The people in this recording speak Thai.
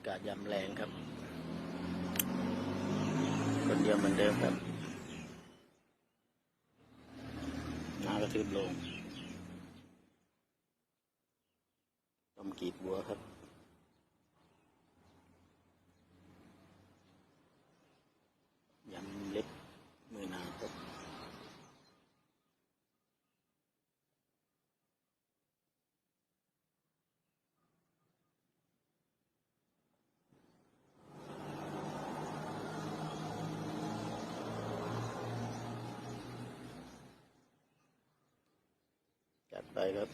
ากาศยามแรงครับ คนเดียวเหมือนเดิมครับน้ากระทืบลงต้มกีบบัวครับ ยำเล็บมือนางครับ จัดไปครับ